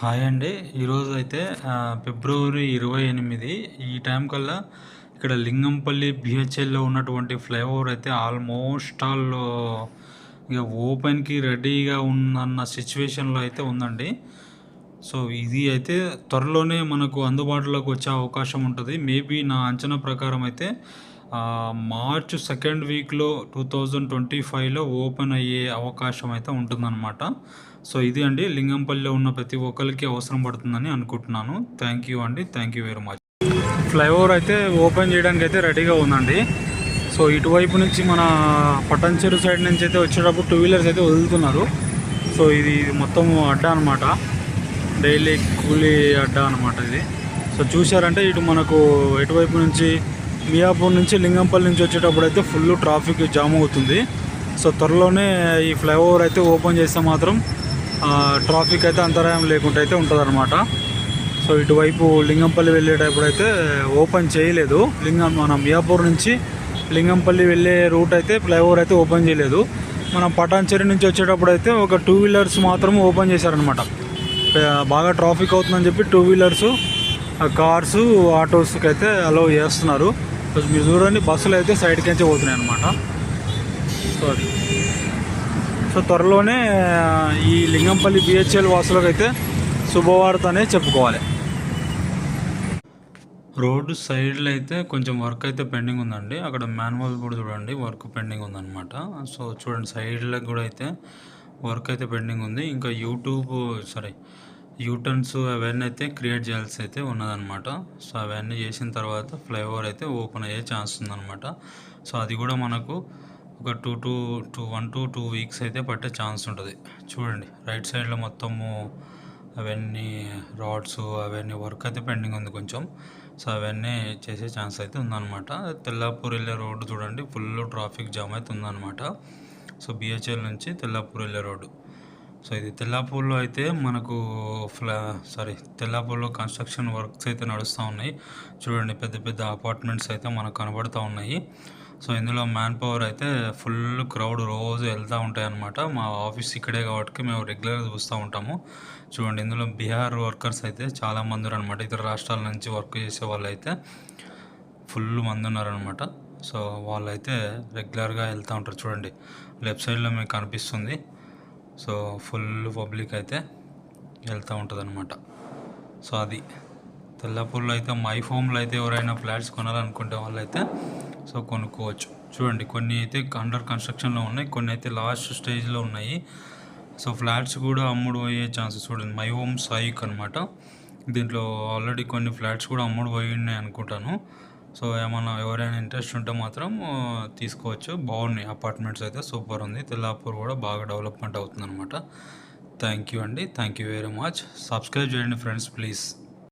Hi అండి. ఈరోజు అయితే ఫిబ్రవరి ఇరవై ఎనిమిది. ఈ టైం కల్లా ఇక్కడ లింగంపల్లి బిహెచ్ఎల్లో ఉన్నటువంటి ఫ్లైఓవర్ అయితే ఆల్మోస్ట్ ఆల్ ఇక ఓపెన్కి రెడీగా ఉందన్న సిచ్యువేషన్లో అయితే ఉందండి. సో ఇది అయితే త్వరలోనే మనకు అందుబాటులోకి వచ్చే అవకాశం ఉంటుంది. మేబీ నా అంచనా ప్రకారం అయితే మార్చ్ సెకండ్ వీక్లో టూ థౌజండ్ ట్వంటీ ఫైవ్లో ఓపెన్ అయ్యే అవకాశం అయితే ఉంటుందన్నమాట. సో ఇది అండి లింగంపల్లిలో ఉన్న ప్రతి ఒక్కరికి అవసరం పడుతుందని అనుకుంటున్నాను. థ్యాంక్ యూ అండి thank you very much flyover అయితే ఓపెన్ చేయడానికి అయితే రెడీగా ఉందండి. సో ఇటువైపు నుంచి మన పటంచెరు సైడ్ నుంచి అయితే వచ్చేటప్పుడు టూ వీలర్స్ అయితే వదులుతున్నారు. సో ఇది మొత్తం అడ్డా అనమాట డైలీ కూలీ అడ్డా అనమాట ఇది. సో చూశారంటే ఇటు మనకు ఎటువైపు నుంచి మియాపూర్ నుంచి లింగంపల్లి నుంచి వచ్చేటప్పుడు అయితే ఫుల్ ట్రాఫిక్ జామ్ అవుతుంది. సో త్వరలోనే ఈ ఫ్లైఓవర్ అయితే ఓపెన్ చేస్తే మాత్రం ట్రాఫిక్ అయితే అంతరాయం లేకుండా అయితే ఉంటుందన్నమాట. సో ఇటువైపు లింగంపల్లి వెళ్ళేటప్పుడు అయితే ఓపెన్ చేయలేదు. లింగం మన మియాపూర్ నుంచి లింగంపల్లి వెళ్ళే రూట్ అయితే ఫ్లైఓవర్ అయితే ఓపెన్ చేయలేదు. మనం పటాన్చెరి నుంచి వచ్చేటప్పుడు అయితే ఒక టూ వీలర్స్ మాత్రం ఓపెన్ చేశారనమాట బాగా ట్రాఫిక్ అవుతుందని చెప్పి టూ వీలర్స్ కార్స్ ఆటోస్కి అయితే అలౌ చేస్తున్నారు. సో మీరు చూడండి బస్సులు అయితే సైడ్కి నుంచి పోతున్నాయి అనమాట సో అది. సో త్వరలోనే ఈ లింగంపల్లి బిహెచ్ఎల్ వాసులకు అయితే శుభవార్త అనే చెప్పుకోవాలి. రోడ్డు సైడ్లో అయితే కొంచెం వర్క్ అయితే పెండింగ్ ఉందండి. అక్కడ మాన్యువల్ కూడా చూడండి వర్క్ పెండింగ్ ఉందన్నమాట. సో చూడండి సైడ్లకు కూడా అయితే వర్క్ అయితే పెండింగ్ ఉంది. ఇంకా యూట్యూబ్ సారీ యూటర్న్స్ అవన్నీ అయితే క్రియేట్ చేయాల్సి అయితే ఉన్నదనమాట సో అవన్నీ చేసిన తర్వాత ఫ్లైఓవర్ అయితే ఓపెన్ అయ్యే ఛాన్స్ ఉందన్నమాట. సో అది కూడా మనకు ఒక two two two one to two weeks అయితే పట్టే ఛాన్స్ ఉంటుంది. చూడండి రైట్ సైడ్లో మొత్తము అవన్నీ రాడ్స్ అవన్నీ వర్క్ అయితే పెండింగ్ ఉంది కొంచెం. సో అవన్నీ చేసే ఛాన్స్ అయితే ఉందన్నమాట. తెల్లాపూర్ వెళ్ళే రోడ్డు చూడండి ఫుల్ ట్రాఫిక్ జామ్ అయితే ఉందన్నమాట. సో బిహెచ్ఎల్ నుంచి తెల్లాపూర్ వెళ్ళే రోడ్డు. సో ఇది తెల్లాపూర్లో అయితే మనకు ఫ్లా సారీ తెల్లాపూర్లో కన్స్ట్రక్షన్ వర్క్స్ అయితే నడుస్తూ ఉన్నాయి. చూడండి పెద్ద పెద్ద అపార్ట్మెంట్స్ అయితే మనకు కనబడుతూ ఉన్నాయి. సో ఇందులో మ్యాన్ పవర్ అయితే ఫుల్ క్రౌడ్ రోజు వెళ్తూ ఉంటాయి అన్నమాట. మా ఆఫీస్ ఇక్కడే కాబట్టి మేము రెగ్యులర్గా చూస్తూ ఉంటాము. చూడండి ఇందులో బీహార్ వర్కర్స్ అయితే చాలా మంది ఉన్నారు ఇతర రాష్ట్రాల నుంచి వర్క్ చేసే వాళ్ళు అయితే ఫుల్ మంది ఉన్నారనమాట సో వాళ్ళైతే రెగ్యులర్గా వెళ్తూ ఉంటారు. చూడండి లెఫ్ట్ సైడ్లో మీకు కనిపిస్తుంది. సో ఫుల్ పబ్లిక్ అయితే వెళ్తూ ఉంటుంది అనమాట సో అది తెల్లపూర్లో అయితే మై ఫామ్లో అయితే ఎవరైనా ఫ్లాట్స్ కొనాలనుకుంటే వాళ్ళైతే సో కొనుక్కోవచ్చు. చూడండి కొన్ని అయితే అండర్ కన్స్ట్రక్షన్లో ఉన్నాయి కొన్ని అయితే లాస్ట్ స్టేజ్లో ఉన్నాయి. సో ఫ్లాట్స్ కూడా అమ్ముడు పోయే ఛాన్సెస్ చూడండి మై హోమ్ సాయిక్ అనమాట దీంట్లో ఆల్రెడీ కొన్ని ఫ్లాట్స్ కూడా అమ్ముడు పోయి ఉన్నాయి అనుకుంటాను. సో ఏమన్నా ఎవరైనా ఇంట్రెస్ట్ ఉంటే మాత్రం తీసుకోవచ్చు. బాగున్నాయి అపార్ట్మెంట్స్ అయితే సూపర్ ఉంది. తెల్లాపూర్ కూడా బాగా డెవలప్మెంట్ అవుతుంది అనమాట థ్యాంక్ యూ అండి. Thank you very much. Subscribe చేయండి ఫ్రెండ్స్ ప్లీజ్.